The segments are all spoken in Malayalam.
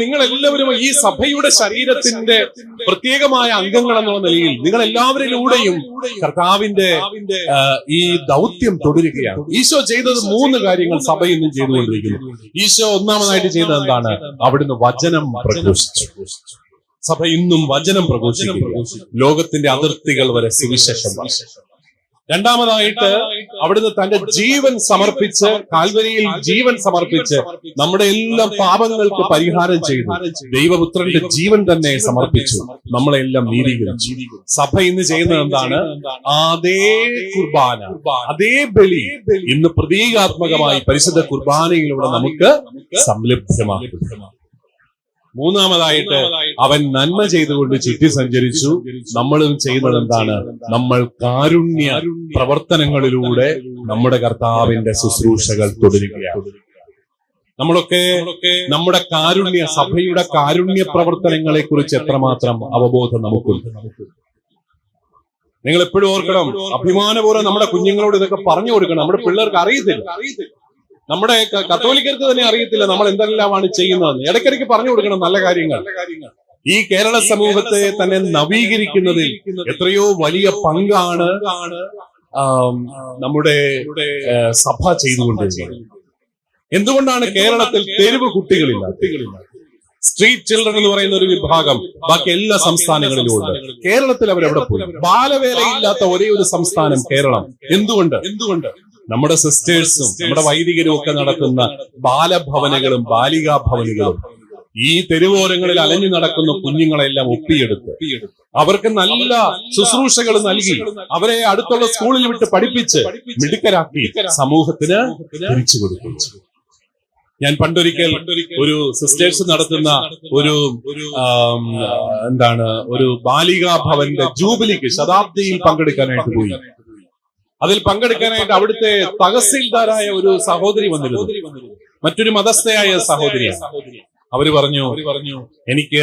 നിങ്ങൾ എല്ലാവരും ഈ സഭയുടെ ശരീരത്തിന്റെ പ്രത്യേകമായ അംഗങ്ങൾ എന്നുള്ള നിലയിൽ നിങ്ങൾ എല്ലാവരിലൂടെയും കർത്താവിന്റെ ഈ ദൗത്യം തുടരുകയാണ്. ഈശോ ചെയ്തത് മൂന്ന് കാര്യങ്ങൾ സഭ ഇന്നും ചെയ്തുകൊണ്ടിരിക്കുന്നു. ഈശോ ഒന്നാമതായിട്ട് ചെയ്തത് എന്താണ്? അവിടുന്ന് വചനം പ്രഘോഷിച്ചു. സഭ ഇന്നും വചനം പ്രഘോഷിക്കുന്നു. ലോകത്തിന്റെ അതിർത്തികൾ വരെ സുവിശേഷം രണ്ടാമതായിട്ട് അവിടുന്ന് തന്റെ ജീവൻ സമർപ്പിച്ച് കാൽവരിയിൽ ജീവൻ സമർപ്പിച്ച് നമ്മുടെ എല്ലാ പാപങ്ങൾക്ക് പരിഹാരം ചെയ്തു. ദൈവപുത്രന്റെ ജീവൻ തന്നെ സമർപ്പിച്ചു. നമ്മളെല്ലാം നീതീകരിച്ചു. സഭ ഇന്ന് ചെയ്യുന്നത് എന്താണ്? അതേ കുർബാന. അതേ ബലി. ഇന്ന് പ്രതീകാത്മകമായി പരിശുദ്ധ കുർബാനയിലൂടെ നമുക്ക് സംലഭ്യമാക്കുന്നു മൂന്നാമതായിട്ട് അവൻ നന്മ ചെയ്തുകൊണ്ട് ചുറ്റി സഞ്ചരിച്ചു. നമ്മളും ചെയ്യുന്നത് എന്താണ്? നമ്മൾ കാരുണ്യ പ്രവർത്തനങ്ങളിലൂടെ നമ്മുടെ കർത്താവിന്റെ ശുശ്രൂഷകൾ തുടരുകയാണ്. നമ്മളൊക്കെ നമ്മുടെ കാരുണ്യ സഭയുടെ കാരുണ്യ പ്രവർത്തനങ്ങളെ കുറിച്ച് എത്രമാത്രം അവബോധം നമുക്കുണ്ട്. നിങ്ങൾ എപ്പോഴും ഓർക്കണം അഭിമാനപൂർവം നമ്മുടെ കുഞ്ഞുങ്ങളോട് ഇതൊക്കെ പറഞ്ഞു കൊടുക്കണം. നമ്മുടെ പിള്ളേർക്ക് അറിയത്തില്ല. നമ്മുടെ കത്തോലിക്കർക്ക് തന്നെ അറിയത്തില്ല നമ്മൾ എന്തെല്ലാമാണ് ചെയ്യുന്നതെന്ന്. ഇടയ്ക്കിടയ്ക്ക് പറഞ്ഞു കൊടുക്കണം നല്ല കാര്യങ്ങൾ. ഈ കേരള സമൂഹത്തെ തന്നെ നവീകരിക്കുന്നതിൽ എത്രയോ വലിയ പങ്കാണ് നമ്മുടെ സഭ ചെയ്തുകൊണ്ടിരിക്കുന്നത്. എന്തുകൊണ്ടാണ് കേരളത്തിൽ തെരുവ് കുട്ടികളില്ല സ്ട്രീറ്റ് ചിൽഡ്രൻ എന്ന് പറയുന്ന ഒരു വിഭാഗം ബാക്കി എല്ലാ സംസ്ഥാനങ്ങളിലും ഉണ്ട് കേരളത്തിൽ അവരെവിടെ പോയി? ബാലവേലയില്ലാത്ത ഒരേ ഒരു സംസ്ഥാനം കേരളം. എന്തുകൊണ്ട്? എന്തുകൊണ്ട്? നമ്മുടെ സിസ്റ്റേഴ്സും നമ്മുടെ വൈദികരും ഒക്കെ നടക്കുന്ന ബാലഭവനുകളും ബാലികാ ഭവനുകളും ഈ തെരുവോരങ്ങളിൽ അലഞ്ഞു നടക്കുന്ന കുഞ്ഞുങ്ങളെല്ലാം ഒപ്പിയെടുത്ത് അവർക്ക് നല്ല ശുശ്രൂഷകൾ നൽകി അവരെ അടുത്തുള്ള സ്കൂളിൽ വിട്ട് പഠിപ്പിച്ച് മിടുക്കരാക്കി സമൂഹത്തിന് തിരിച്ചു കൊടുക്കും ഞാൻ പണ്ടൊരിക്കൽ ഒരു സിസ്റ്റേഴ്സ് നടത്തുന്ന ഒരു എന്താണ് ഒരു ബാലികാ ഭവന്റെ ജൂബിലിക്ക് ശതാബ്ദിയിൽ പങ്കെടുക്കാനായിട്ട് പോയി. അതിൽ പങ്കെടുക്കാനായിട്ട് അവിടുത്തെ തഹസീൽദാരായ ഒരു സഹോദരി വന്നിരുന്നു. മറ്റൊരു മതസ്ഥയായ സഹോദരിയാണ്. അവർ പറഞ്ഞു പറഞ്ഞു എനിക്ക്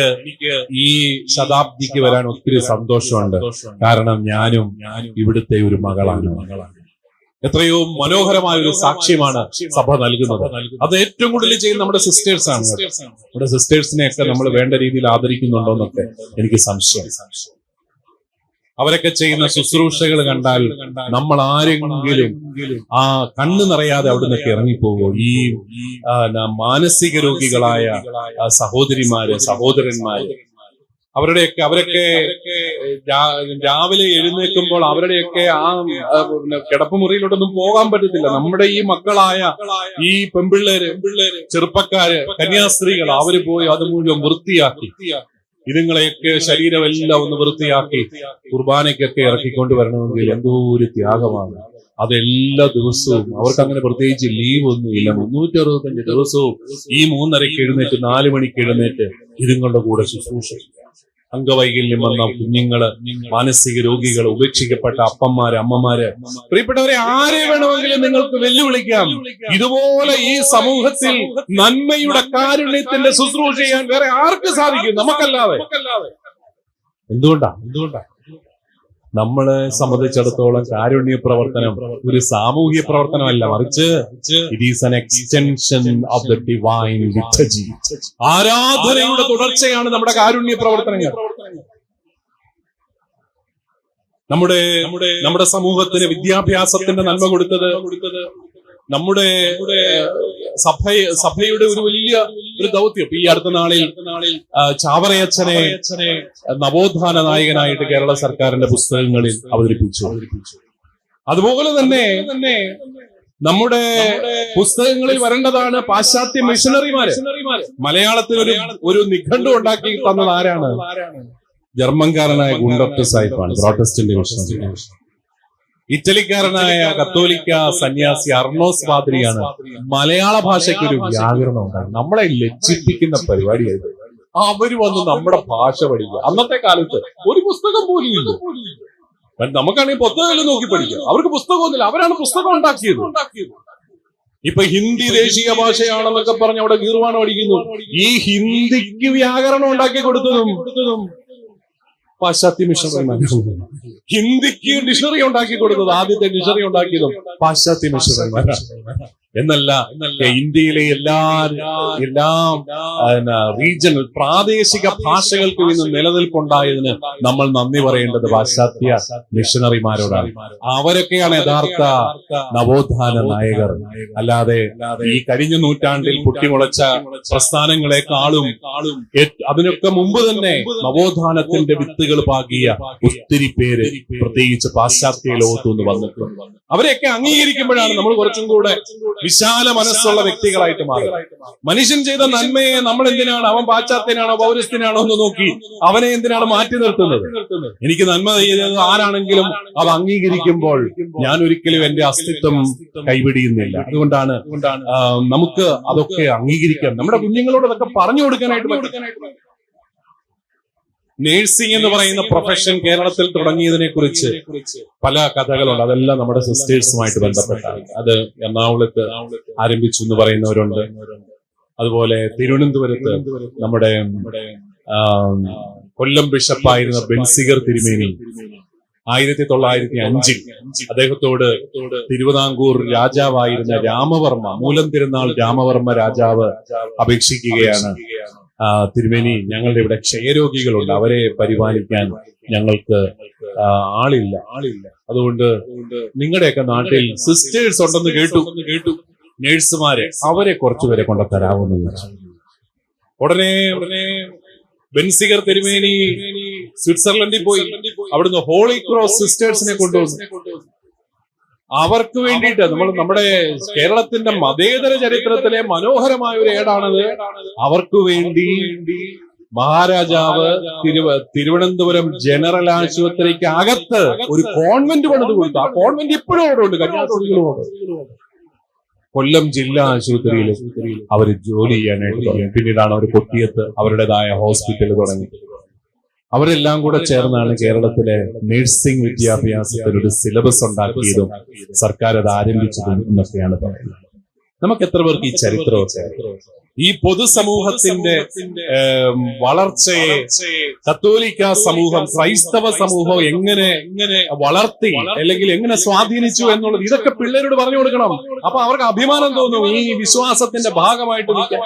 ഈ ശതാബ്ദിക്ക് വരാൻ ഒത്തിരി സന്തോഷമുണ്ട്. കാരണം ഞാനും ഇവിടുത്തെ ഒരു മകളാണ്. മകളാണ്. എത്രയോ മനോഹരമായ ഒരു സാക്ഷ്യമാണ് സഭ നൽകുന്നത്. അത് ഏറ്റവും കൂടുതൽ ചെയ്യുന്ന നമ്മുടെ സിസ്റ്റേഴ്സ് ആണ്. നമ്മുടെ സിസ്റ്റേഴ്സിനെ ഒക്കെ നമ്മൾ വേണ്ട രീതിയിൽ ആദരിക്കുന്നുണ്ടോ എന്നൊക്കെ എനിക്ക് സംശയം. അവരൊക്കെ ചെയ്യുന്ന ശുശ്രൂഷകൾ കണ്ടാൽ നമ്മൾ ആരെങ്കിലും ആ കണ്ണു നിറയാതെ അവിടെ നിന്നൊക്കെ ഇറങ്ങിപ്പോകും ഈ മാനസിക രോഗികളായ സഹോദരിമാര് സഹോദരന്മാര് അവരുടെയൊക്കെ അവരൊക്കെ രാവിലെ എഴുന്നേൽക്കുമ്പോൾ അവരുടെയൊക്കെ ആ കിടപ്പുമുറിയിലോട്ടൊന്നും പോകാൻ പറ്റത്തില്ല. നമ്മുടെ ഈ മക്കളായ ഈ പെൺപിള്ളേര് ചെറുപ്പക്കാര് കന്യാസ്ത്രീകൾ അവർ പോയി അത് മുഴുവൻ വൃത്തിയാക്കി. ഇതുങ്ങളെയൊക്കെ ശരീരമെല്ലാം ഒന്ന് വൃത്തിയാക്കി കുർബാനയ്ക്കൊക്കെ ഇറക്കിക്കൊണ്ട് വരണമെങ്കിൽ എന്തോ ഒരു ത്യാഗമാണ്. അതെല്ലാ ദിവസവും അവർക്ക് അങ്ങനെ പ്രത്യേകിച്ച് ലീവ് ഒന്നുമില്ല മുന്നൂറ്റി അറുപത്തഞ്ച് ദിവസവും ഈ മൂന്നരയ്ക്ക് എഴുന്നേറ്റ് നാല് മണിക്ക് എഴുന്നേറ്റ് ഇതുങ്ങളുടെ കൂടെ ശുശ്രൂഷ അംഗവൈകല്യം വന്ന കുഞ്ഞുങ്ങൾ മാനസിക രോഗികൾ ഉപേക്ഷിക്കപ്പെട്ട അപ്പന്മാര് അമ്മമാര്. പ്രിയപ്പെട്ടവരെ ആരെ വേണമെങ്കിലും നിങ്ങൾക്ക് വെല്ലുവിളിക്കാം. ഇതുപോലെ ഈ സമൂഹത്തിൽ നന്മയുടെ കാരുണ്യത്തിന്റെ ശുശ്രൂഷ ചെയ്യാൻ വേറെ ആർക്ക് സാധിക്കും? നമുക്കല്ലാതെ. എന്തുകൊണ്ടാ? എന്തുകൊണ്ടാ? നമ്മളെ സംബന്ധിച്ചിടത്തോളം കാരുണ്യ പ്രവർത്തനം ഒരു സാമൂഹ്യ പ്രവർത്തനമല്ല മറിച്ച് it is an extension of the divine liturgy ആരാധനയുടെ തുടർച്ചയാണ് നമ്മുടെ കാരുണ്യ പ്രവർത്തനങ്ങൾ നമ്മുടെ നമ്മുടെ നമ്മുടെ സമൂഹത്തിന് വിദ്യാഭ്യാസത്തിന്റെ നന്മ കൊടുത്തത് കൊടുത്തത് നമ്മുടെ സഭ സഭയുടെ ഒരു വലിയ ഒരു ദൗത്യം. ഈ അടുത്ത നാളിൽ ചാവറയച്ചനെ നവോത്ഥാന നായകനായിട്ട് കേരള സർക്കാരിന്റെ പുസ്തകങ്ങളിൽ അവതരിപ്പിച്ചു. അതുപോലെ തന്നെ നമ്മുടെ പുസ്തകങ്ങളിൽ വരേണ്ടതാണ് പാശ്ചാത്യ മിഷണറിമാര് മലയാളത്തിൽ ഒരു ഒരു നിഘണ്ടു ഉണ്ടാക്കി തന്നത് ആരാണ്? ജർമ്മൻകാരനായ ഗുണ്ടർട്ട് സാഹിബാണ് പ്രോട്ടസ്റ്റന്റ് മിഷണറി. ഇറ്റലിക്കാരനായ കത്തോലിക്ക സന്യാസി അർണോസ് പാദ്രിയാണ് മലയാള ഭാഷയ്ക്ക് ഒരു വ്യാകരണം ഉണ്ടായി. നമ്മളെ ലജ്ജിപ്പിക്കുന്ന പരിപാടിയായത് അവർ വന്ന് നമ്മുടെ ഭാഷ പഠിക്കുക. അന്നത്തെ കാലത്ത് ഒരു പുസ്തകം പോലും ഇല്ല. നമുക്കാണെങ്കിൽ പുസ്തകം നോക്കി പഠിക്കാം. അവർക്ക് പുസ്തകമൊന്നുമില്ല അവരാണ് പുസ്തകം ഉണ്ടാക്കിയത്. ഇപ്പൊ ഹിന്ദി ദേശീയ ഭാഷയാണെന്നൊക്കെ പറഞ്ഞ് അവിടെ ഗീർവാണം അടിക്കുന്നു ഈ ഹിന്ദിക്ക് വ്യാകരണം ഉണ്ടാക്കി കൊടുത്തതും പാശ്ചാത്യ മിഷണറിമാർ ഹിന്ദിക്ക് ഡിക്ഷണറി ഉണ്ടാക്കി കൊടുത്തത് ആദ്യത്തെ ഡിക്ഷണറി ഉണ്ടാക്കിയതും പാശ്ചാത്യ മിഷണറിമാരാണ് എന്നല്ല ഇന്ത്യയിലെ എല്ലാ എല്ലാ റീജിയണൽ പ്രാദേശിക ഭാഷകൾക്ക് ഇന്ന് നിലനിൽപ്പുണ്ടായതിന് നമ്മൾ നന്ദി പറയേണ്ടത് പാശ്ചാത്യ മിഷണറിമാരോടാണ് അവരൊക്കെയാണ് യഥാർത്ഥ നവോത്ഥാന നായകർ. അല്ലാതെ ഈ കഴിഞ്ഞ നൂറ്റാണ്ടിൽ പൊട്ടിമുളച്ച പ്രസ്ഥാനങ്ങളെക്കാളും അതിനൊക്കെ മുമ്പ് തന്നെ നവോത്ഥാനത്തിന്റെ വിത്തുകൾ പാകിയ ഒത്തിരി പേര് പ്രത്യേകിച്ച് പാശ്ചാത്യ ലോകത്തു നിന്ന് വന്നിട്ടുണ്ട്. അവരെയൊക്കെ അംഗീകരിക്കുമ്പോഴാണ് നമ്മൾ കുറച്ചും കൂടെ വിശാല മനസ്സുള്ള വ്യക്തികളായിട്ട് മാറുന്നത്. മനുഷ്യൻ ചെയ്ത നന്മയെ നമ്മൾ എന്തിനാണ് അവൻ പാശ്ചാത്യനാണോ പൗരസ്ത്യനാണോ എന്ന് നോക്കി അവനെ എന്തിനാണ് മാറ്റി നിർത്തുന്നത്? എനിക്ക് നന്മ ചെയ്തത് ആരാണെങ്കിലും അവ അംഗീകരിക്കുമ്പോൾ ഞാൻ ഒരിക്കലും എന്റെ അസ്തിത്വം കൈവിടിയുന്നില്ല അതുകൊണ്ടാണ് നമുക്ക് അതൊക്കെ അംഗീകരിക്കാം. നമ്മുടെ കുഞ്ഞുങ്ങളോട് അതൊക്കെ പറഞ്ഞു കൊടുക്കാനായിട്ട് നേഴ്സിംഗ് എന്ന് പറയുന്ന പ്രൊഫഷൻ കേരളത്തിൽ തുടങ്ങിയതിനെ കുറിച്ച് പല കഥകളുണ്ട്. അതെല്ലാം നമ്മുടെ സിസ്റ്റേഴ്സുമായിട്ട് ബന്ധപ്പെട്ടാണ്. അത് എറണാകുളത്ത് ആരംഭിച്ചു എന്ന് പറയുന്നവരുണ്ട്. അതുപോലെ തിരുവനന്തപുരത്ത് നമ്മുടെ കൊല്ലം ബിഷപ്പായിരുന്ന ബെൻസിഗർ തിരുമേനി. ആയിരത്തി തൊള്ളായിരത്തി അഞ്ചിൽ അദ്ദേഹത്തോട് തിരുവിതാംകൂർ രാജാവായിരുന്ന രാമവർമ്മ മൂലം തിരുനാൾ രാമവർമ്മ രാജാവ് അപേക്ഷിക്കുകയാണ്. തിരുമേനി ഞങ്ങളുടെ ഇവിടെ ക്ഷയരോഗികളുണ്ട്. അവരെ പരിപാലിക്കാൻ ഞങ്ങൾക്ക് ആളില്ല ആളില്ല. അതുകൊണ്ട് നിങ്ങളുടെയൊക്കെ നാട്ടിൽ സിസ്റ്റേഴ്സ് ഉണ്ടെന്ന് കേട്ടു. കേട്ടു നേഴ്സുമാരെ അവരെ കുറച്ചുപേരെ കൊണ്ട് തരാവുന്ന ഉടനെ ഉടനെ ബെൻസിഗർ തിരുമേനി സ്വിറ്റ്സർലൻഡിൽ പോയി. അവിടുന്ന് ഹോളി ക്രോസ് സിസ്റ്റേഴ്സിനെ കൊണ്ടുവന്നു. അവർക്ക് വേണ്ടിയിട്ട് നമ്മൾ നമ്മുടെ കേരളത്തിന്റെ മതേതര ചരിത്രത്തിലെ മനോഹരമായ ഒരു ഏടാണത്. അവർക്ക് വേണ്ടി മഹാരാജാവ് തിരുവ തിരുവനന്തപുരം ജനറൽ ആശുപത്രിക്ക് അകത്ത് ഒരു കോൺവെന്റ് പണിത് കൊടുത്തു. ആ കോൺവെന്റ് ഇപ്പോഴും അവിടെ ഉണ്ട്. കന്യാസ്ത്രീകളുമുണ്ട് കൊല്ലം ജില്ലാ ആശുപത്രിയിൽ അവർ ജോലി ചെയ്യാനായിട്ട് പിന്നീടാണ് അവർ കൊട്ടിയത്ത് അവരുടേതായ ഹോസ്പിറ്റൽ തുടങ്ങി. അവരെല്ലാം കൂടെ ചേർന്നാണ് കേരളത്തിലെ നഴ്സിംഗ് വിദ്യാഭ്യാസത്തിൽ ഒരു സിലബസ് ഉണ്ടാക്കിയതും സർക്കാർ അത് ആരംഭിച്ചതും എന്നൊക്കെയാണ് പറയുന്നത്. നമുക്ക് എത്ര പേർക്ക് ഈ ചരിത്രമൊക്കെ ഈ പൊതുസമൂഹത്തിന്റെ വളർച്ചയെ കത്തോലിക്ക സമൂഹം ക്രൈസ്തവ സമൂഹം എങ്ങനെ എങ്ങനെ വളർത്തി അല്ലെങ്കിൽ എങ്ങനെ സ്വാധീനിച്ചു എന്നുള്ളത് ഇതൊക്കെ പിള്ളേരോട് പറഞ്ഞു കൊടുക്കണം. അപ്പൊ അവർക്ക് അഭിമാനം തോന്നും ഈ വിശ്വാസത്തിന്റെ ഭാഗമായിട്ട് നിൽക്കാൻ.